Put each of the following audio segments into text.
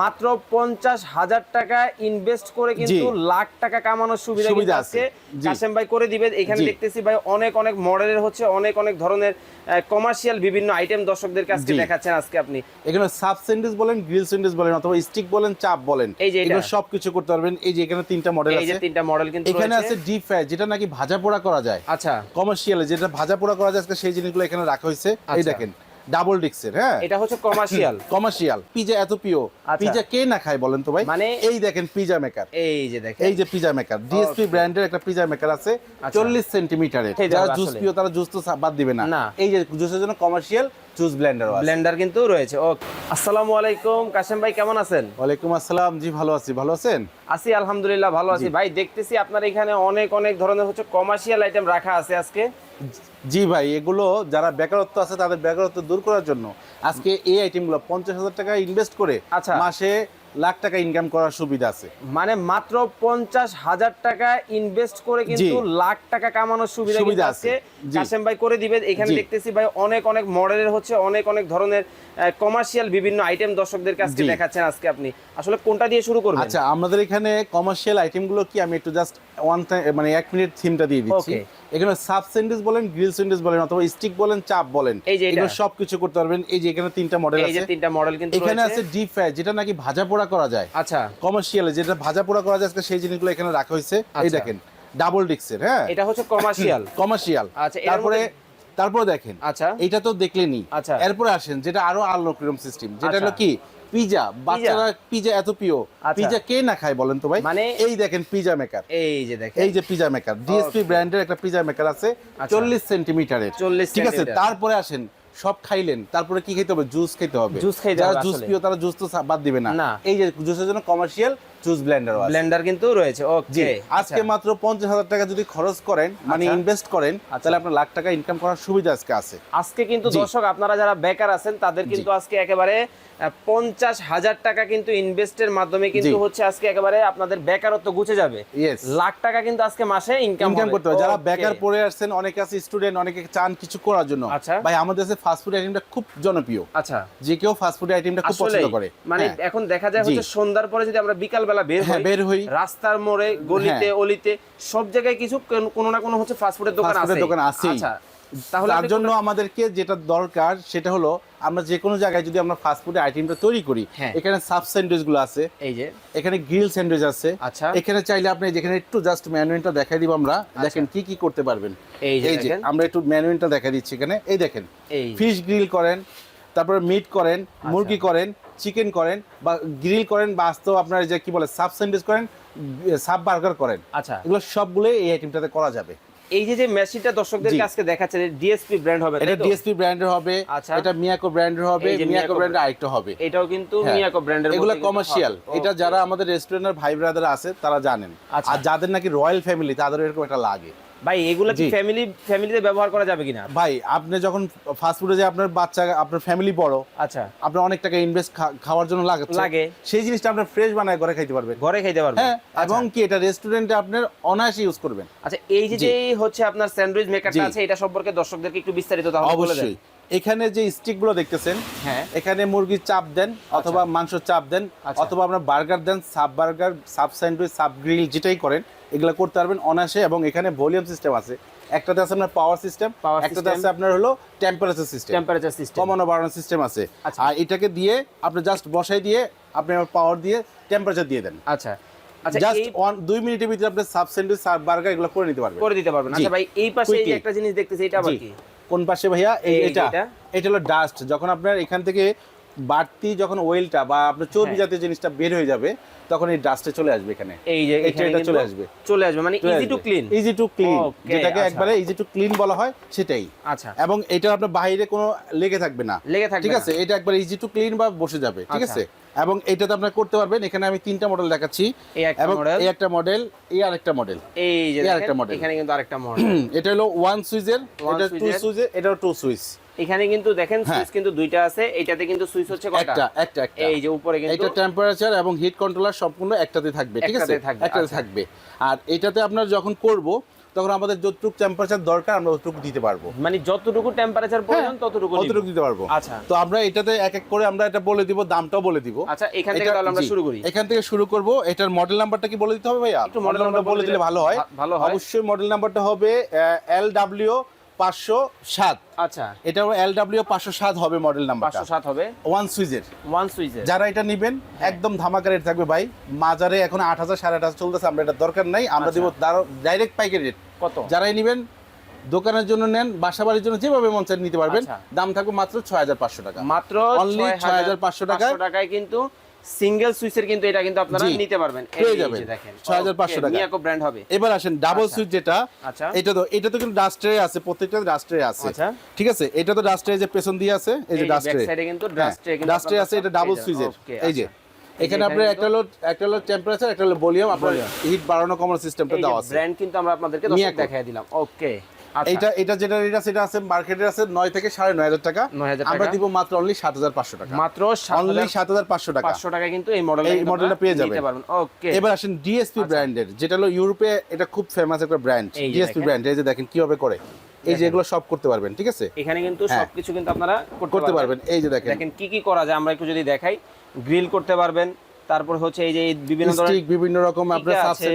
মাত্র পঞ্চাশ হাজার টাকা ইনভেস্ট করে কিন্তু লাখ টাকা কামানোর সুবিধা কিন্তু আছে। কাসেম ভাই করে দিবে এখানে দেখতেছি ভাই অনেক অনেক মডেলের হচ্ছে অনেক অনেক ধরনের কমার্শিয়াল বিভিন্ন আইটেম দর্শকদেরকে আজকে জি। দেখাচ্ছেন আজকে আপনি। এখানে সাব স্যান্ডউইচ বলেন গ্রিল স্যান্ডউইচ বলেন অথবা স্টিক বলেন চাপ বলেন এই যে। এগুলো সবকিছু করতে পারবেন। এই যে এখানে তিনটা মডেল আছে এই যে তিনটা মডেল কিন্তু এখানে আছে ডিপ ফ্রাই যেটা নাকি ভাজা পোড়া করা যায়। আচ্ছা। কমার্শিয়ালে যেটা ভাজা পোড়া করা যায় আজকে সেই জিনিসগুলো এখানে রাখা হয়েছে। এই আচ্ছা। দেখেন ডাবল ডিক্সের হ্যাঁ? এটা হচ্ছে কমার্শিয়াল কমার্শিয়াল পিজা এত প্রিয়। আচ্ছা। পিজা কে না খায় বলেন তো ভাই? মানে- এই দেখেন পিজা মেকার এই যে দেখেন। এই যে পিজা মেকার ডিএসপি ব্র্যান্ডের একটা পিজা মেকার আছে আচ্ছা। চল্লিশ সেন্টিমিটারের যারা জুস। প্রিয় তারা জুস তো বাদ দিবে না। এই যে জুসের জন্য কমার্শিয়াল জুস ব্লেন্ডার আছে। ব্লেন্ডার কিন্তু রয়েছে। ওকে আসসালামু আলাইকুম। কাসেম ভাই কেমন আছেন? ওয়ালাইকুম আসসালাম। জি ভালো আছি। ভালো আছেন? আছি আলহামদুলিল্লাহ ভালো আছি। ভাই দেখতেছি আপনার এখানে অনেক অনেক ধরনের হচ্ছে কমার্শিয়াল আইটেম রাখা আছে আজকে। জি ভাই এগুলো যারা বেকারত্ব আছে তাদের বেকারত্ব দূর করার জন্য আজকে এই আইটেমগুলো পঞ্চাশ হাজার টাকা ইনভেস্ট করে আচ্ছা। মাসে লাখ টাকা ইনকাম করার সুবিধা আছে। মানে মাত্র পঞ্চাশ হাজার টাকা ইনভেস্ট করে কিন্তু লাখ টাকা কামানোর সুবিধা সুবিধা আছে। কাসেম ভাই করে দিবে। এখানে দেখতেছি ভাই অনেক অনেক মডেলের হচ্ছে অনেক অনেক ধরনের কমার্শিয়াল বিভিন্ন আইটেম দর্শকদের কাছে দেখাচ্ছেন আজকে আপনি। আসলে কোনটা দিয়ে শুরু করবেন? আচ্ছা আমাদের এখানে কমার্শিয়াল আইটেমগুলো কি? আমি একটু জাস্ট ওয়ান মানে এক মিনিট থিমটা দিয়ে দিচ্ছি। Okay. এখানে সাব স্যান্ডউইচ বলেন গ্রিল স্যান্ডউইচ বলেন অথবা স্টিক বলেন চাপ বলেন এই যে এটা। এগুলো সবকিছু করতে পারবেন। এই যে এখানে তিনটা মডেল এই যে আছে। তিনটা মডেল কিন্তু এখানে আছে ডিপ ফ্রাই যেটা নাকি ভাজা পোড়া করা যায়। আচ্ছা। কমার্শিয়ালে যেটা ভাজা পোড়া করা যায় আজকে সেই জিনিসগুলো এখানে রাখা হয়েছে। এই আচ্ছা। দেখেন ডাবল ডিক্সের হ্যাঁ? এটা হচ্ছে কমার্শিয়াল কমার্শিয়াল আচ্ছা, তারপরে তারপরে দেখেন আচ্ছা। এটা তো দেখলেনি আচ্ছা। এরপরে আসেন যেটা আরও আলো রকম সিস্টেম যেটা আচ্ছা। হলো কি? পিজা বাচ্চারা পিজা এত প্রিয়। আচ্ছা। পিজা কে না খায় বলেন তো ভাই? মানে- এই দেখেন পিজা মেকার এই যে দেখেন। এই যে পিজা মেকার ডিএসপি ব্র্যান্ডের একটা পিজা মেকার আছে আচ্ছা। চল্লিশ সেন্টিমিটারের 40 ঠিক আছে তারপরে আসেন সব খাইলেন তারপরে কি খেতে হবে? জুস খেতে হবে। জুস খাইতে যারা জুস। প্রিয় তারা জুস তো বাদ দিবে না। এই যে জুসের জন্য কমার্শিয়াল জুস ব্লেন্ডার আছে। ব্লেন্ডার কিন্তু রয়েছে ওকে আজকে মাত্র পঞ্চাশ হাজার টাকা যদি খরচ করেন মানে আচ্ছা। ইনভেস্ট করেন তাহলে আপনার লাখ টাকা ইনকাম করার সুবিধা আজকে আছে। আজকে কিন্তু দর্শক আপনারা যারা বেকার আছেন তাদের কিন্তু আজকে একেবারে পঞ্চাশ হাজার টাকা কিন্তু ইনভেস্টের মাধ্যমে কিন্তু হচ্ছে আজকে একেবারে আপনাদের বেকারত্ব গুছে যাবে। লাখ টাকা কিন্তু আজকে মাসে ইনকাম ইনকাম করতে হবে। যারা বেকার পড়ে আসছেন অনেকে আছে স্টুডেন্ট অনেকে চান কিছু করার জন্য। আচ্ছা। ভাই আমাদের কাছে ফাস্ট ফুড আইটেমটা খুব জনপ্রিয়। আচ্ছা। যে কেউ ফাস্ট ফুড আইটেমটা খুব পছন্দ করে। মানে হ্যাঁ। এখন দেখা যায় হচ্ছে সন্ধ্যার পরে যদি আমরা বিকাল বেলা বের হ্যাঁ, হই বের হই। রাস্তার মোড়ে গলিতে হ্যাঁ। অলিতে সব জায়গায় কিছু কোন- না কোনো হচ্ছে ফাস্টফুডের দোকান আছে। দোকান আছেই। আচ্ছা। তাহলে তার জন্য আমাদেরকে যেটা দরকার সেটা হলো আমরা যে কোনো জায়গায় যদি আমরা ফাস্ট ফুডের আইটেমটা তৈরি করি হ্যাঁ। এখানে সাব স্যান্ডউইচগুলো আছে এই যে এখানে গ্রিল স্যান্ডউইচ আছে আচ্ছা। এখানে চাইলে আপনি যেখানে একটু জাস্ট ম্যানুয়ালটা দেখাই দিব আমরা দেখেন কি কি করতে পারবেন এই যে। আমরা একটু ম্যানুয়ালটা দেখা দিচ্ছি এখানে এই দেখেন এই ফিশ গ্রিল করেন তারপরে মিট করেন আচ্ছা। মুরগি করেন চিকেন করেন বা গ্রিল করেন বা আস্তেও আপনার যে কি বলে সাব স্যান্ডউইচ করেন সাব বার্গার করেন আচ্ছা এগুলো সবগুলো এই আইটেমটাতে করা যাবে এই যে যে মেশিনটা দর্শকদেরকে কাছে আজকে দেখাচ্ছে ডিএসপি ব্র্যান্ড হবে এটা ডিএসপি ব্র্যান্ডের হবে আচ্ছা। এটা মিয়াকো ব্র্যান্ডের হবে মিয়াকো ব্র্যান্ডের আরেকটা হবে। এটাও কিন্তু। মিয়াকো ব্র্যান্ডের এগুলো কমার্শিয়াল এটা যারা আমাদের রেস্টুরেন্টের ভাই ব্রাদার আছে তারা জানেন। আচ্ছা। আর যাদের নাকি রয়্যাল ফ্যামিলি তাদের এরকম একটা লাগে। ভাই এগুলো কি ফ্যামিলি ফ্যামিলিতে ব্যবহার করা যাবে কিনা? ভাই আপনি যখন ফাস্ট ফুডে যে আপনার বাচ্চা আপনার ফ্যামিলি বড় আচ্ছা। আপনার অনেক টাকা ইনভেস্ট খাওয়ার জন্য লাগে লাগে। সেই জিনিসটা আপনার ফ্রেশ বানায় ঘরে খাইতে পারবেন। ঘরে খাইতে পারবে হ্যাঁ এবং কি এটা রেস্টুরেন্টে আপনার অনায়াসে ইউজ করবেন। আচ্ছা এই যে। যে হচ্ছে আপনার স্যান্ডউইচ মেকারটা আছে এটা সম্পর্কে দর্শকদেরকে একটু বিস্তারিত তাহলে বলে দেন। অবশ্যই। এখানে যে স্টিকগুলো দেখতেছেন হ্যাঁ। এখানে মুরগির চাপ দেন অথবা মাংস চাপ দেন আচ্ছা। অথবা আপনার বার্গার দেন sub burger sub sandwich sub grill যেটাই করেন এগুলো করতে পারবেন অনায়াসে এবং এখানে ভলিউম সিস্টেম আছে। একটাতে আছে আপনার পাওয়ার সিস্টেম একটাতে আছে আপনার হলো টেম্পারেচার সিস্টেম টেম্পারেচার সিস্টেম কমানো বাড়ানোর সিস্টেম আছে। আচ্ছা। আর এটাকে দিয়ে আপনি জাস্ট বসাই দিয়ে আপনি পাওয়ার দিয়ে টেম্পারেচার দিয়ে দেন। আচ্ছা। আচ্ছা জাস্ট এই ওয়ান দুই মিনিটের ভিতরে আপনি সাব স্যান্ডউইচ সাব বার্গার এগুলো করে নিতে পারবেন। করে দিতে পারবেন। আচ্ছা ভাই এই পাশে এই একটা জিনিস দেখতেছি এটা আবার কি? কোন পাশে ভাইয়া? এটা? এটা হলো ডাস্ট যখন আপনার এখান থেকে বাড়তি যখন ওয়েলটা বা আপনার চর্বি হ্যাঁ। জাতীয় জিনিসটা বের হয়ে যাবে তখন এই ডাস্টে চলে আসবে এখানে। এই যে এটা- এটা চলে আসবে। চলে আসবে মানে easy to clean easy to clean যেটাকে আচ্ছা। একবারে ইজি টু ক্লিন বলা হয় সেটাই। আচ্ছা। এবং এটা আপনার বাইরে কোনো লেগে থাকবে না। লেগে থাকবে ঠিক আছে? এটা একবার ইজি টু ক্লিন বা বসে যাবে। ঠিক আচ্ছা। আছে? এবং এটাতে আপনারা করতে পারবেন এখানে আমি তিনটা মডেল দেখাচ্ছি। এই একটা এবং মডেল এই একটা মডেল এই আরেকটা মডেল এই যে আরেকটা model। এখানে কিন্তু আরেকটা মডেল এটা হলো ওয়ান সুইচের One এটা টু। সুইচের এটাও টু সুইচ এখানে কিন্তু দেখেন হ্যাঁ। সুইচ কিন্তু দুইটা আছে এটাতে কিন্তু সুইচ হচ্ছে কয়টা? একটা একটা একটা। এই যে উপরে কিন্তু এটা টেম্পারেচার এবং হিট কন্ট্রোলার সম্পূর্ণ একটাতে থাকবে ঠিক আছে? একটাতে থাকবে, আচ্ছা। আর এটাতে আপনার যখন করব তখন আমাদের যতটুকু টেম্পারেচার দরকার আমরা ততটুকু দিতে পারব। মানে যতটুকু টেম্পারেচার প্রয়োজন ততটুকু। ততটুকু দিতে পারব। আচ্ছা। তো আমরা এটাতে এক এক করে আমরা এটা বলে দিব দামটাও বলে দিব। আচ্ছা এখান থেকে তাহলে আমরা শুরু করি। এখান থেকে শুরু করব। এটার মডেল নাম্বারটা কি বলে দিতে হবে ভাইয়া? একটু মডেল নাম্বার বলে দিলে ভালো হয়। ভালো হয়। অবশ্যই মডেল নাম্বারটা হবে এল ডাব্লিউ পাঁচশো সাত। আচ্ছা। এটা এল ডাব্লিউ পাঁচশো সাত হবে মডেল নাম্বারটা পাঁচশো সাত হবে। ওয়ান সুইজের ওয়ান সুইচের যারা এটা নিবেন একদম ধামাকা রেট থাকবে ভাই। মাজারে এখন আট হাজার সাড়ে আট হাজার চলতেছে আমরা এটা দরকার নাই। আমরা আচ্ছা। দিব ডাইরেক্ট পাইকারি রেট কত? যারাই নিবেন দোকানের জন্য নেন বাসা বাড়ির জন্য যেভাবে মন চায় নিতে পারবেন। আচ্ছা। দাম থাকবে মাত্র ছয় হাজার পাঁচশো টাকা। মাত্র Only 6,500 টাকায়। টাকায় কিন্তু সিঙ্গেল সুইচের কিন্তু এটা কিন্তু আপনারা নিতে পারবেন। এই পেয়ে যে যাবেন। দেখেন। 6,500 টাকা। মিয়াকো ব্র্যান্ড হবে। এবার আসেন ডাবল আচ্ছা। সুইচ যেটা আচ্ছা। এটা তো এটা তো কিন্তু ডাস্টে আছে প্রত্যেকটা ডাস্টে আছে। আচ্ছা। ঠিক আছে? এটা তো ডাস্টে যে পেছন দিয়ে আছে এই যে ডাস্টে সাইডে কিন্তু ডাস্টে কিন্তু ডাস্টে আছে এটা ডাবল সুইচের এই যে এখানে আপনার একটা হলো একটা হলো টেম্পারেচার একটা হলো ভলিউম আপনার হিট বাড়ানো কমানো সিস্টেমটা দেওয়া আছে। ব্র্যান্ড কিন্তু আমরা আপনাদেরকে দর্শক। দেখাই দিলাম। ওকে আচ্ছা। এইটা এটা যেটা রেট আছে এটা আছে মার্কেটে আছে নয় থেকে সাড়ে নয় হাজার টাকা। 9,000 আমরা টাকা। দিব মাত্র অনলি সাত হাজার পাঁচশো টাকা। মাত্র অনলি সাত হাজার পাঁচশো টাকা। পাঁচশো টাকায় কিন্তু এই মডেল এই মডেলটা পেয়ে যাবেন। ওকে এবার আসেন ডিএসপি ব্র্যান্ডের যেটা হলো ইউরোপে এটা খুব ফেমাস একটা ব্র্যান্ড ডিএসপি ব্র্যান্ড এই যে দেখেন কীভাবে করে। এই যে এগুলো সব করতে পারবেন ঠিক আছে? এখানে কিন্তু হ্যাঁ। সবকিছু কিন্তু আপনারা করতে পারবেন। এই যে দেখেন। দেখেন কি কি করা যায় আমরা একটু যদি দেখাই। গ্রিল করতে পারবেন তারপর হচ্ছে এই যে বিভিন্ন স্টিক বিভিন্ন রকম আপনার আছে।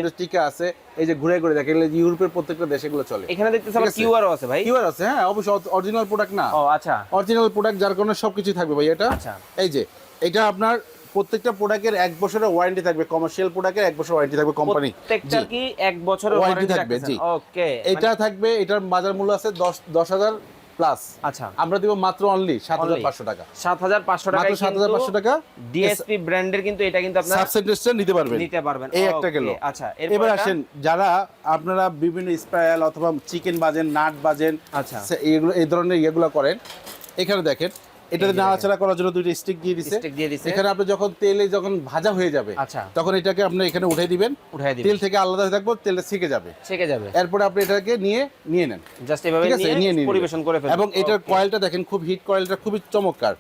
এই যে ঘুরে ঘুরে দেখেন এগুলো ইউরোপের প্রত্যেকটা দেশে এগুলো চলে। এখানে দেখতেছি আবার। কিউআরও আছে ভাই। কিউআর আছে হ্যাঁ অবশ্যই অরিজিনাল প্রোডাক্ট না। ও আচ্ছা। অরিজিনাল প্রোডাক্ট যার কারণে সবকিছু থাকবে ভাই এটা। আচ্ছা। এই যে এটা আপনার প্রত্যেকটা প্রোডাক্টের এক বছরের ওয়ারেন্টি থাকবে কমার্শিয়াল প্রোডাক্টের এক বছর ওয়ারেন্টি থাকবে কোম্পানি প্রত্যেকটার কি এক বছরের ওয়ারেন্টি থাকবে, জি। ওকে এটা থাকবে এটার বাজার মূল্য আছে দশ দশ হাজার প্লাস আচ্ছা। আমরা দিব মাত্র অনলি সাত হাজার। পাঁচশো টাকা। সাত হাজার পাঁচশো টাকা মাত্র সাত হাজার পাঁচশো টাকা। ডিএসপি ব্র্যান্ডের কিন্তু এটা কিন্তু আপনারা সাবসেন্টেজটা নিতে পারবেন। নিতে পারবেন। এই একটা গেল। আচ্ছা এবার আসেন যারা আপনারা বিভিন্ন স্পাইরাল অথবা চিকেন বাজেন নাট বাজেন আচ্ছা। এগুলো এই ধরনের ইয়েগুলো করেন। এখানে দেখেন এটাতে নাড়াচাড়া করার জন্য দুইটা স্টিক দিয়ে দিছে। স্টিক দিয়ে দিছে। এখানে আপনি যখন তেলে যখন ভাজা হয়ে যাবে আচ্ছা। তখন এটাকে আপনি এখানে উঠে দিবেন। উঠাই দিবেন। তেল থেকে আলাদা থাকব তেলটা শিখে যাবে। ছেকে যাবে। এরপরে আপনি এটাকে নিয়ে নিয়ে নেন। জাস্ট এভাবে নিয়ে নিয়ে পরিবেশন করে ফেলবেন। এবং এটার কয়েলটা দেখেন খুব হিট কয়েলটা খুবই চমৎকার।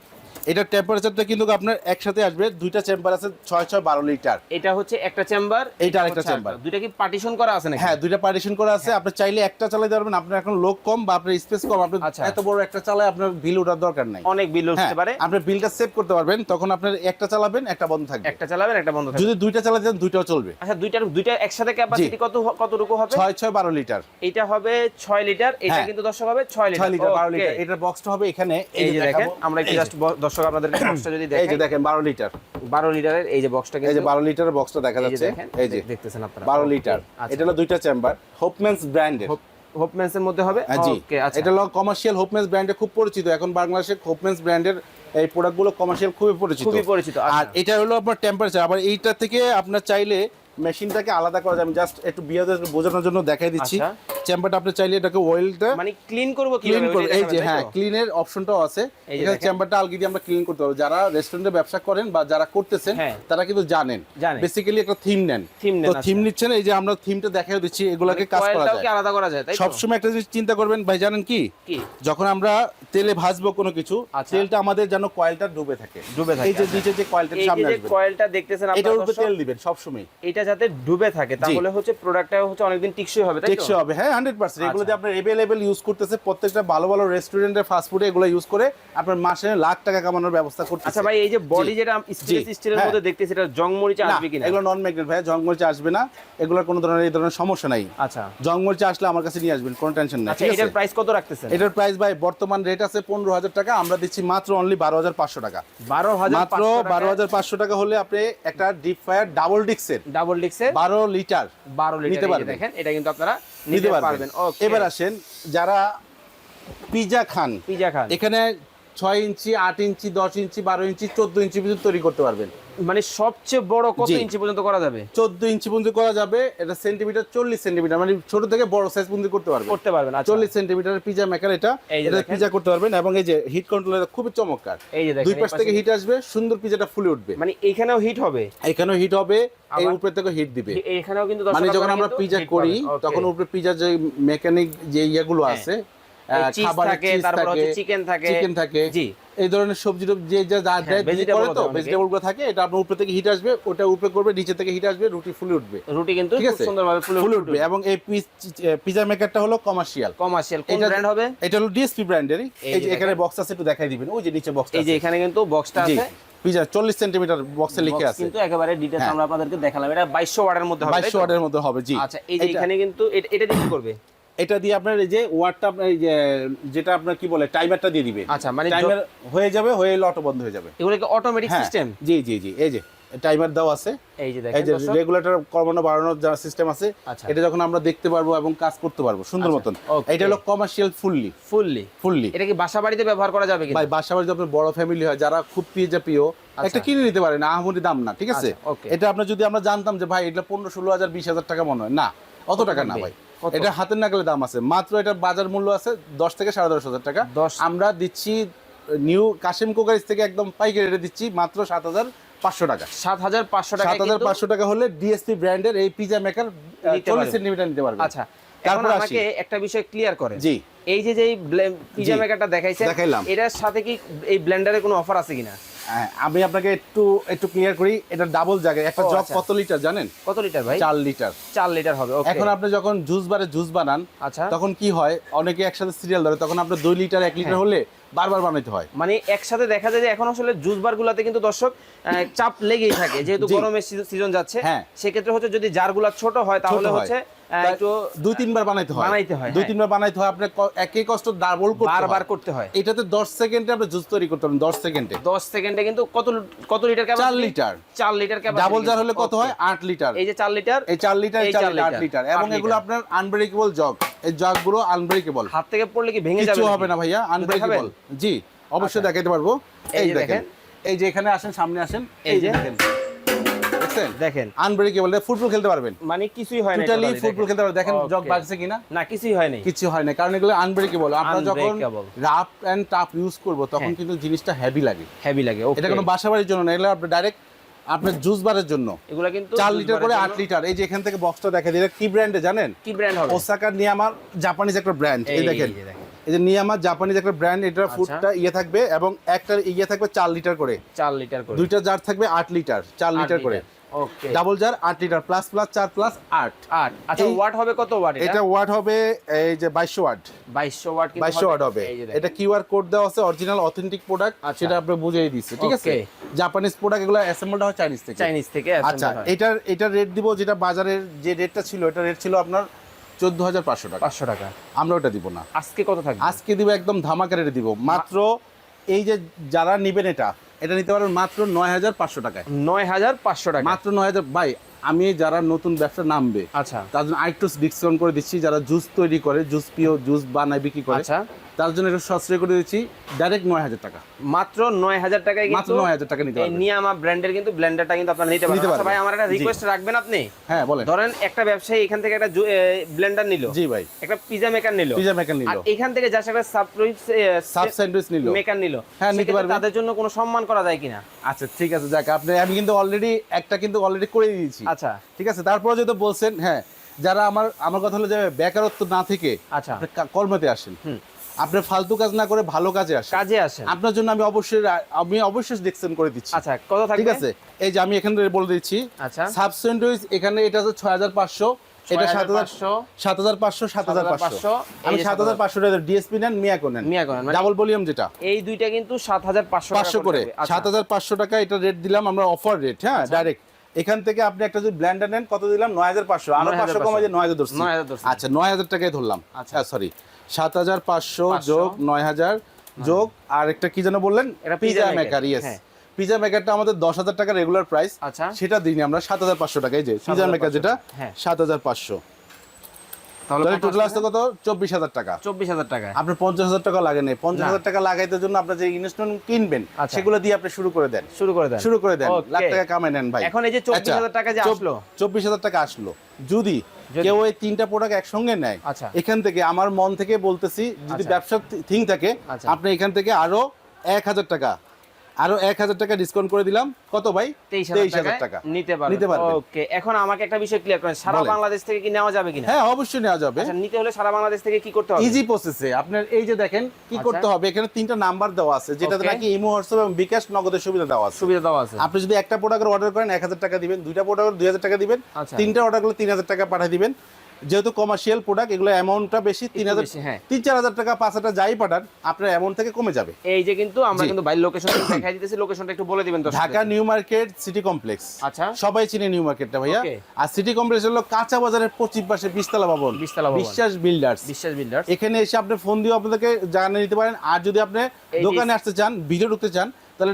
এটার টেম্পারেচারটা কিন্তু আপনার একসাথে আসবে দুইটা চেম্বার আছে ছয় ছয় বারো লিটার এটা হচ্ছে একটা চেম্বার এইটা আরেকটা chamber। দুইটা কি পার্টিশন করা আছে নাকি? হ্যাঁ দুইটা পার্টিশন করা আছে। আপনি চাইলে একটা চালাতে পারবেন। আপনার এখন লোক কম বা আপনার স্পেস কম আপনার আচ্ছা। এত বড় একটা চালায় আপনার বিল ওঠার দরকার নাই। অনেক বিল হ্যাঁ, উঠতে পারে। আপনি বিলটা সেভ করতে পারবেন তখন আপনার একটা চালাবেন একটা বন্ধ থাকবে। একটা চালাবেন একটা বন্ধ থাকবে। যদি দুইটা চালাতে চান দুইটাও চলবে। আচ্ছা দুইটার দুইটা একসাথে ক্যাপাসিটি কত কতটুকু হবে? ছয় ছয় বারো লিটার এটা হবে 6 লিটার এটা হ্যাঁ। কিন্তু দর্শক হবে 6 লিটার ছয় লিটার বারো Okay. লিটার এটার বক্সটা হবে এখানে। এই যে দেখেন আমরা একটু জাস্ট দর্শক আপনাদেরকে বক্সটা যদি দেখেন এই যে দেখেন। বারো লিটার। 12 লিটারের এই যে বক্সটা কিন্তু এই যে বারো লিটারের বক্সটা দেখা যাচ্ছে। এই যে দেখতেছেন আপনারা। বারো Okay, লিটার এটা হলো দুইটা চেম্বার হোপম্যান্স ব্র্যান্ডের হোপম্যান্সের মধ্যে হবে? ওকে আচ্ছা। এটা হলো কমার্শিয়াল হোপমেন্স ব্র্যান্ডে খুব পরিচিত। এখন বাংলাদেশে হোপমেন্স ব্র্যান্ডের এই প্রোডাক্টগুলো কমার্শিয়াল খুবই পরিচিত। খুবই পরিচিত আর আচ্ছা এটা হলো আপনার টেম্পারেচার আবার এইটা থেকে আপনার চাইলে মেশিনটাকে আলাদা করা যায়। আমি জাস্ট একটু বিয়াদের বোঝানোর জন্য দেখাই দিচ্ছি। আচ্ছা। চেম্বারটা আপনি চাইলে এটাকে অয়েলটা মানে ক্লিন করব কি ক্লিন এই যে হ্যাঁ ক্লিনের অপশনটাও আছে। এখানে চেম্বারটা আলগি দিয়ে আমরা ক্লিন করতে পারব। যারা রেস্টুরেন্টে ব্যবসা করেন বা যারা করতেছেন হ্যাঁ। তারা কিন্তু জানেন। বেসিক্যালি একটা থিম নেন। তো আচ্ছা। থিম নিচ্ছেন এই যে আমরা থিমটা দেখাই দিচ্ছি এগুলোকে কাজ করা যায়। আলাদা করা যায় তাই সবসময় একটা জিনিস চিন্তা করবেন ভাই জানেন কি? যখন আমরা তেলে ভাজবো কোনো কিছু আচ্ছা। তেলটা আমাদের যেন কয়েলটা ডুবে থাকে। ডুবে থাকে, এই যে আচ্ছা। নিচে যে কয়েলটা এই সামনে যে আসবে কয়েলটা দেখতেছেন এটার আপনারা উপরে তেল দিবেন সবসময়। এটা যাতে ডুবে থাকে তাহলে হচ্ছে প্রোডাক্টটা হচ্ছে অনেকদিন টিকসই হবে তাই তো? টেকসই হবে হ্যাঁ হান্ড্রেড পার্সেন্ট এগুলো। দিয়ে আপনার এভেলেবেল ইউজ করতেছে প্রত্যেকটা ভালো ভালো রেস্টুরেন্টের ফাস্ট ফুডে এগুলো ইউজ করে আপনার মাসে লাখ টাকা কামানোর ব্যবস্থা করতেছে। আচ্ছা ভাই এই যে বডি যেটা স্টেনলেস স্টিলের হ্যাঁ। মধ্যে দেখতেছি এটা জং মরিচা আসবে কিনা? এগুলো নন ম্যাগনেট ভাই জঙ্গলচে আসবে না। এগুলোর কোনো ধরনের এই ধরনের সমস্যা নাই। আচ্ছা। আসলে আমার কাছে নিয়ে আসবেন কোনো টেনশন নাই আচ্ছা এটার প্রাইস কত রাখতেছেন? এটার প্রাইস ভাই বর্তমান রেট আছে পনেরো হাজার টাকা আমরা দিচ্ছি মাত্র অনলি বারো হাজার পাঁচশো টাকা। বারো হাজার মাত্র বারো হাজার পাঁচশো টাকা হলে আপনি একটা ডিপ ফায়ার ডাবল ডিক্সের ডাবল ডিক্সের বারো লিটার বারো লিটার নিতে পারবেন। দেখেন এটা কিন্তু আপনারা নিতে নিতে পারবেন পারবেন। এবার আসেন যারা পিজা খান পিজা খান। এখানে ছয় ইঞ্চি আট ইঞ্চি দশ ইঞ্চি বারো ইঞ্চি চোদ্দ ইঞ্চি পর্যন্ত তৈরি করতে পারবেন। মানে সবচেয়ে বড় কত ইঞ্চি পর্যন্ত করা যাবে? চোদ্দ ইঞ্চি পর্যন্ত করা যাবে এটা সেন্টিমিটার চল্লিশ সেন্টিমিটার মানে ছোট থেকে বড় সাইজ পর্যন্ত করতে পারবেন। করতে পারবেন আচ্ছা। চল্লিশ সেন্টিমিটার পিজা মেকার এটা এটা পিজা করতে পারবেন এবং এই যে হিট কন্ট্রোলার খুবই চমৎকার। এই যে দেখেন দুই পাশ থেকে হিট আসবে সুন্দর পিজাটা ফুলে উঠবে। মানে এখানেও হিট হবে? এখানেও হিট হবে এই উপরে থেকে হিট দিবে। এখানেও কিন্তু মানে যখন আমরা পিজা করি তখন উপরে পিজার যে মেকানিক যে ইয়েগুলো হ্যাঁ। আছে খাবারের থাকে, তারপর হচ্ছে chicken থাকে। চিকেন থাকে। জি। এই ধরনের সবজি যে যা যা হ্যাঁ, করে তো ভেজিটেবলগুলো থাকে এটা আপনার উপরে থেকে হিট আসবে ওটা উপরে করবে নিচে থেকে হিট আসবে রুটি ফুলে উঠবে। রুটি কিন্তু ঠিক আছে? সুন্দরভাবে ফুলে উঠবে। এবং এই পিজা মেকারটা হলো কমার্শিয়াল কমার্শিয়াল কোন ব্র্যান্ড হবে? এটা হলো ডিএসপি ব্র্যান্ডেরই এই যে এখানে বক্স আছে একটু দেখাই দিবেন। ওই যে নিচে বক্স এই যে এখানে কিন্তু বক্সটা আছে। পিজা চল্লিশ সেন্টিমিটার বক্সে লিখে আছে। কিন্তু একেবারে ডিটেইলস হ্যাঁ। আমরা আপনাদেরকে দেখালাম। এটা 2200 ওয়াটের মধ্যে হবে তাই বাইশশো তো? ওয়াটের মধ্যে হবে জি। আচ্ছা এই যে এখানে কিন্তু এটা- এটা দিয়ে কি করবে? এটা দিয়ে আপনার এই যে ওয়াটটা আপনার এই যে যেটা আপনার কি বলে টাইমারটা দিয়ে দিবে। আচ্ছা মানে টাইমার হয়ে যাবে হয়ে এলে অটো বন্ধ হয়ে যাবে। এগুলো কি অটোমেটিক সিস্টেম জি জি জি এই যে টাইমার দাও আছে। এই যে দেখেন এই যে রেগুলেটর কমানো বাড়ানোর যা সিস্টেম আছে আচ্ছা। এটা যখন আমরা দেখতে পারব এবং কাজ করতে পারব সুন্দর আচ্ছা, মতন। এটা হলো কমার্শিয়াল ফুললি ফুললি ফুললি এটা কি বাসা বাড়িতে ব্যবহার করা যাবে কি ভাই বাসা বাড়ি আপনার বড় ফ্যামিলি হয় যারা খুব পিজা প্রিয় একটা কিনে নিতে পারেন আহামরি দাম না ঠিক আছে? আচ্ছা, এটা আপনার যদি আমরা জানতাম যে ভাই এটা পনেরো ষোলো হাজার বিশ হাজার টাকা মনে হয় না অত টাকা না ভাই? এটা হাতের নাগালে দাম আছে। মাত্র এটা বাজার মূল্য আছে দশ থেকে সাড়ে দশ হাজার টাকা। আমরা দিচ্ছি নিউ কাশিম কোকারিজ থেকে একদম পাইকারি রেটে দিচ্ছি মাত্র সাত হাজার পাঁচশো টাকা। সাত হাজার পাঁচশো টাকা সাত হাজার পাঁচশো টাকা হলে ডিএসপি ব্র্যান্ডের এই পিজা মেকার চল্লিশ সেন্টিমিটার নিতে পারবে। আচ্ছা তারপর আমাকে একটা বিষয় ক্লিয়ার করে। জি। এই যে যে পিজা মেকারটা দেখাইছেন দেখাইলাম। এটার সাথে কি এই ব্লেন্ডারে কোনো অফার আছে কিনা হ্যাঁ, আমি আপনাকে একটু একটু ক্লিয়ার করি এটা ডাবল জায়গায় একটা জগ আচ্ছা। কত লিটার জানেন কত লিটার ভাই চার লিটার চার লিটার হবে ওকে এখন আপনি যখন জুস বারে জুস বানান আচ্ছা তখন কি হয় অনেকে একসাথে সিরিয়াল ধরে তখন আপনার দুই লিটার এক লিটার। হলে বারবার বানাইতে হয় মানে একসাথে দেখা যায় যে এখন আসলে জুস বার গুলাতে কিন্তু দর্শক চাপ লেগেই থাকে যেহেতু। গরমের সিজন যাচ্ছে হ্যাঁ। সেক্ষেত্রে হচ্ছে যদি জারগুলা ছোট হয় তাহলে হচ্ছে একটু দুই তিনবার বানাইতে হয়। বানাইতে হয়, দুই হ্যাঁ। তিনবার বানাইতে হয় আপনার একই কষ্ট ডাবল বারবার করতে হয়। এটাতে দশ সেকেন্ডে আপনি জুস তৈরি করতে পারেন দশ সেকেন্ডে। দশ সেকেন্ডে কিন্তু কত কত litre litre. Litre capacity double jar হলে কত হয়? আট লিটার। এই যে চার লিটার? এই চার লিটার এই চার চার লিটার আট লিটার, লিটার। এবং এগুলো আপনার আনব্রেকেবল জগ এই আনব্রেকেবল হাত থেকে পড়লে কি ভেঙে যাবে কিছু হবে না ভাইয়া আনব্রেকেবল জি অবশ্যই আচ্ছা। দেখাইতে পারব। এই দেখেন। এই যে এখানে আসেন সামনে আসেন। এই। যে। দেখেন। দেখছেন দেখেন। আনব্রেকেবল ফুটবল খেলতে পারবেন। মানে কিছুই হয় না টোটালি ফুটবল খেলতে পারবেন। দেখেন জগ বাজছে কিনা? না কিছুই হয়নি কিছু হয় না কারণ এগুলো আনব্রেকেবল আমরা যখন রাফ এন্ড টাফ ইউজ করব তখন হ্যাঁ। কিন্তু জিনিসটা হেভি লাগে। হেভি লাগে এটা কোনো বাসা বাড়ির জন্য না এগুলো আপনি ডাইরেক্ট আপনার জুস বারের জন্য। এগুলা কিন্তু চার juice লিটার করে জন্য- আট লিটার এই যে এখান থেকে বক্সটা দেখা দিলে কি ব্র্যান্ডে জানেন? কি ব্র্যান্ড হবে? ওসাকার নিয়ামার জাপানিজ একটা ব্র্যান্ড এই দেখেন। এই যে নিয়ামার জাপানিজ একটা ব্র্যান্ড এটা আচ্ছা। ফুডটা ইয়ে থাকবে এবং একটা ইয়ে থাকবে চার লিটার করে। চার লিটার করে। দুইটা জার থাকবে আট লিটার চার লিটার করে। ডাবল জার আট লিটার প্লাস প্লাস চার প্লাস আট। আট। আচ্ছা ওয়াট হবে কত ওয়াট এটা? ওয়াট হবে এই যে বাইশশো ওয়াট 2200 ওয়াট বাইশশো ওয়াট হবে। এটা কিউআর কোড দেওয়া আছে অরিজিনাল অথেন্টিক প্রোডাক্ট আচ্ছা। সেটা আপনি বুঝিয়ে দিচ্ছে ঠিক আছে? জাপানিজ প্রোডাক্ট এগুলো অ্যাসেম্বলটা হয় চাইনিজ থেকে। চাইনিজ থেকে আচ্ছা এটার এটার রেট দিব যেটা বাজারের যে রেটটা ছিল এটা রেট ছিল আপনার চোদ্দ হাজার পাঁচশো টাকা। 500 টাকা। আমরা ওটা দিব না। আজকে কত থাকবে? আজকে দিব একদম ধামাকা রেটে দিব। মাত্র এই যে যারা নেবেন এটা এটা নিতে পারবেন মাত্র নয় হাজার পাঁচশো টাকায়। 9500 টাকা মাত্র নয় হাজার ভাই আমি যারা নতুন ব্যবসা নামবে আচ্ছা। তার জন্য আরেকটু ডিসকাউন্ট করে দিচ্ছি যারা জুস তৈরি করে জুস পিও জুস বানায় বিক্রি করে আচ্ছা। তার জন্য একটু সস্তায় করে দিচ্ছি ডাইরেক্ট নয় হাজার টাকা। মাত্র 9000 টাকায় মাত্র নয় হাজার টাকা নিতে পারবেন নিয়ামা ব্র্যান্ডের কিন্তু ব্লেন্ডারটা কিন্তু আপনারা নিতে পারেন আচ্ছা পারবেন। ভাই আমার একটা রিকোয়েস্ট রাখবেন আপনি? হ্যাঁ বলেন। ধরেন একটা ব্যবসায়ী এখান থেকে একটা ব্লেন্ডার নিল। জি ভাই। একটা পিজা মেকার নিল। পিজা মেকার নিল। আর এখান থেকে জাস্ট একটা সাবপ্রাইজ সাব স্যান্ডউইচ নিল। মেকার নিল। হ্যাঁ, নিতে পারবে। তাদের জন্য কোনো সম্মান করা যায় কিনা? আচ্ছা ঠিক আছে যাক আপনি আমি কিন্তু অলরেডি একটা কিন্তু অলরেডি করে দিয়েছি। আচ্ছা। ঠিক আছে তারপরে যেহেতু বলছেন হ্যাঁ যারা আমার আমার কথা হলো যে বেকারত্ব না থেকে আচ্ছা। কর্মতে আসেন। আপনি ফালতু কাজ না করে ভালো কাজে আসেন। কাজে আসেন। আপনার জন্য আমি অবশ্যই আমি অবশ্যই ডিসকাউন্ট করে দিচ্ছি। আচ্ছা কত থাকবে? ঠিক আছে এই যে আমি এখানে বলে দিচ্ছি। আচ্ছা। সাব স্যান্ডউইচ এখানে এটা হচ্ছে ছয় হাজার পাঁচশো এটা সাত হাজার 6500 সাত হাজার পাঁচশো সাত হাজার পাঁচশো। 7500, আমি এই যে সাত হাজার পাঁচশো টাকা ডিএসপি নেন মিয়াকো নেন। মিয়াকো নেন, মানে- ডাবল ভলিউম যেটা। এই দুইটা কিন্তু 7500 টাকা করে থাকবে। আচ্ছা। টাকা এটা রেট দিলাম আমরা অফার রেট হ্যাঁ ডাইরেক্ট এখান থেকে আপনি একটা যদি ব্ল্যান্ডার নেন কত দিলাম? নয় হাজার পাঁচশো। আরও পাঁচশো কমে যে নয় হাজার ধরছি। 9000 ধরছি। আচ্ছা নয় হাজার টাকায় ধরলাম। আচ্ছা। সরি সাত হাজার পাঁচশো যোগ নয় হাজার যোগ আর একটা কি যেন বললেন? এটা পিজা মেকার ইয়েস হ্যাঁ। পিজা মেকারটা আমাদের দশ হাজার টাকা রেগুলার প্রাইস আচ্ছা। সেটা দিইনি আমরা সাত হাজার পাঁচশো টাকায় যে পিজা মেকার যেটা হ্যাঁ। সাত হাজার পাঁচশো। তাহলে টোটাল আসছে? কত? চব্বিশ হাজার টাকা। 24000 টাকা। আপনার পঞ্চাশ হাজার টাকা লাগে নেই। পঞ্চাশ হাজার টাকা লাগাইতে জন্য আপনার যে ইনস্টলমেন্ট কিনবেন আচ্ছা। সেগুলো দিয়ে আপনি শুরু করে দেন। শুরু করে দেন। শুরু করে দেন। লাখ টাকা কামাই নেন ভাই। এখন এই যে 24000 টাকা যে আসলো। চব্বিশ হাজার টাকা আসলো। যদি কেউ এই তিনটা প্রোডাক্ট একসঙ্গে নেয় আচ্ছা। এখান থেকে আমার মন থেকে বলতেছি যদি আচ্ছা। ব্যবসার থিং থাকে আচ্ছা। আপনি এখান থেকে আরও এক হাজার টাকা আরও এক হাজার টাকা ডিসকাউন্ট করে দিলাম। কত ভাই? তেইশ হাজার টাকা। নিতে পারবেন নিতে। ওকে এখন আমাকে একটা বিষয় ক্লিয়ার করেন। সারা বাংলাদেশ থেকে কি নেওয়া যাবে কিনা? হ্যাঁ অবশ্যই নেওয়া যাবে। আচ্ছা নিতে হলে সারা বাংলাদেশ থেকে কি করতে হবে? ইজি প্রসেসে আপনার এই যে দেখেন কি আচ্ছা। করতে হবে? এখানে তিনটা নাম্বার দেওয়া আছে যেটাতে নাকি ইমো হোয়াটসঅ্যাপ এবং বিকাশ নগদের সুবিধা দেওয়া আছে। সুবিধা দেওয়া আছে। আপনি যদি একটা প্রোডাক্টের অর্ডার করেন এক হাজার টাকা দিবেন। দুইটা প্রোডাক্ট দুই হাজার টাকা দিবেন। আচ্ছা। তিনটা অর্ডার করলে তিন হাজার টাকা পাঠিয়ে দিবেন। যেহেতু কমার্শিয়াল প্রোডাক্ট এগুলো অ্যামাউন্টটা বেশি তিন হাজার হ্যাঁ। তিন চার হাজার টাকা পাঁচ হাজার যাই পাঠান আপনার অ্যামাউন্ট থেকে কমে যাবে। এই যে কিন্তু আমরা কিন্তু ভাই লোকেশন দেখাই দিতেছি লোকেশনটা একটু বলে দিবেন দর্শকদের। Dhaka new market city complex. আচ্ছা। সবাই চিনে নিউ মার্কেটটা ভাইয়া। আর সিটি কমপ্লেক্স হলো কাঁচা বাজারের পশ্চিম পাশে বিশতলা ভবন। বিশতলা ভবন। বিশ্বাস বিল্ডার্স বিশ্বাস বিল্ডার এখানে এসে আপনি ফোন দিয়ে আপনাদেরকে জানিয়ে নিতে পারেন। আর যদি আপনি দোকানে আসতে চান ভিডিও ঢুকতে চান তাহলে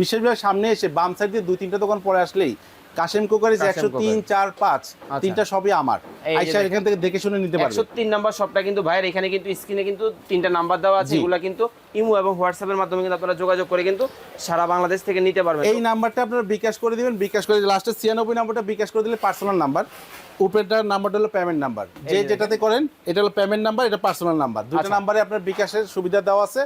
বিশেষ বিভাগ সামনে এসে বাম সাইড দিয়ে দুই তিনটা দোকান পরে আসলেই কাশেম কুকারিজ একশো তিন চার পাঁচ। আচ্ছা। তিনটা সবই আমার। আইসা এখান থেকে দেখে শুনে নিতে একশো পারবেন তিন নাম্বার সবটা কিন্তু ভাইয়ের এখানে কিন্তু স্ক্রিনে কিন্তু তিনটা নাম্বার দেওয়া আছে। এগুলো কিন্তু ইমো এবং হোয়াটসঅ্যাপের মাধ্যমে কিন্তু আপনারা যোগাযোগ করে কিন্তু সারা বাংলাদেশ থেকে নিতে পারবেন। এই নাম্বারটা আপনারা বিকাশ করে দিবেন। বিকাশ করে লাস্টে ছিয়ানব্বই নাম্বারটা বিকাশ করে দিলে পার্সোনাল নাম্বার। উপরেরটার নাম্বারটা হলো পেমেন্ট নাম্বার যে যেটাতে করেন এটা হলো পেমেন্ট নাম্বার এটা পার্সোনাল নাম্বার দুটো আচ্ছা। নাম্বারে আপনার বিকাশের সুবিধা দেওয়া আছে।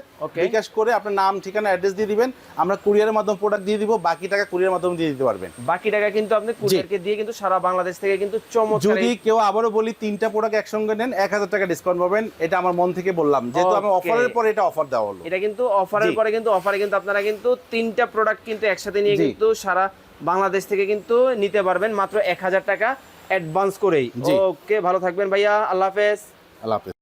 বিকাশ করে আপনার নাম ঠিকানা অ্যাড্রেস দিয়ে দিবেন। আমরা কুরিয়ারের মাধ্যমে প্রোডাক্ট দিয়ে দিব বাকি টাকা কুরিয়ারের মাধ্যমে দিয়ে দিতে পারবেন। বাকি টাকা কিন্তু আপনি কুরিয়ারকে দিয়ে কিন্তু সারা বাংলাদেশ থেকে কিন্তু চমৎকার যদি কেউ আবারও বলি তিনটা প্রোডাক্ট একসঙ্গে নেন এক হাজার টাকা ডিসকাউন্ট পাবেন। এটা আমার মন থেকে বললাম যেহেতু আমি অফারের পরে এটা অফার দেওয়া হলো। এটা কিন্তু অফারের পরে কিন্তু অফারে কিন্তু আপনারা কিন্তু তিনটা প্রোডাক্ট কিন্তু একসাথে নিয়ে কিন্তু সারা বাংলাদেশ থেকে কিন্তু নিতে পারবেন মাত্র এক হাজার টাকা। অ্যাডভান্স করেই। ওকে ভালো থাকবেন ভাইয়া আল্লাহ হাফেজ। আল্লাহ হাফেজ।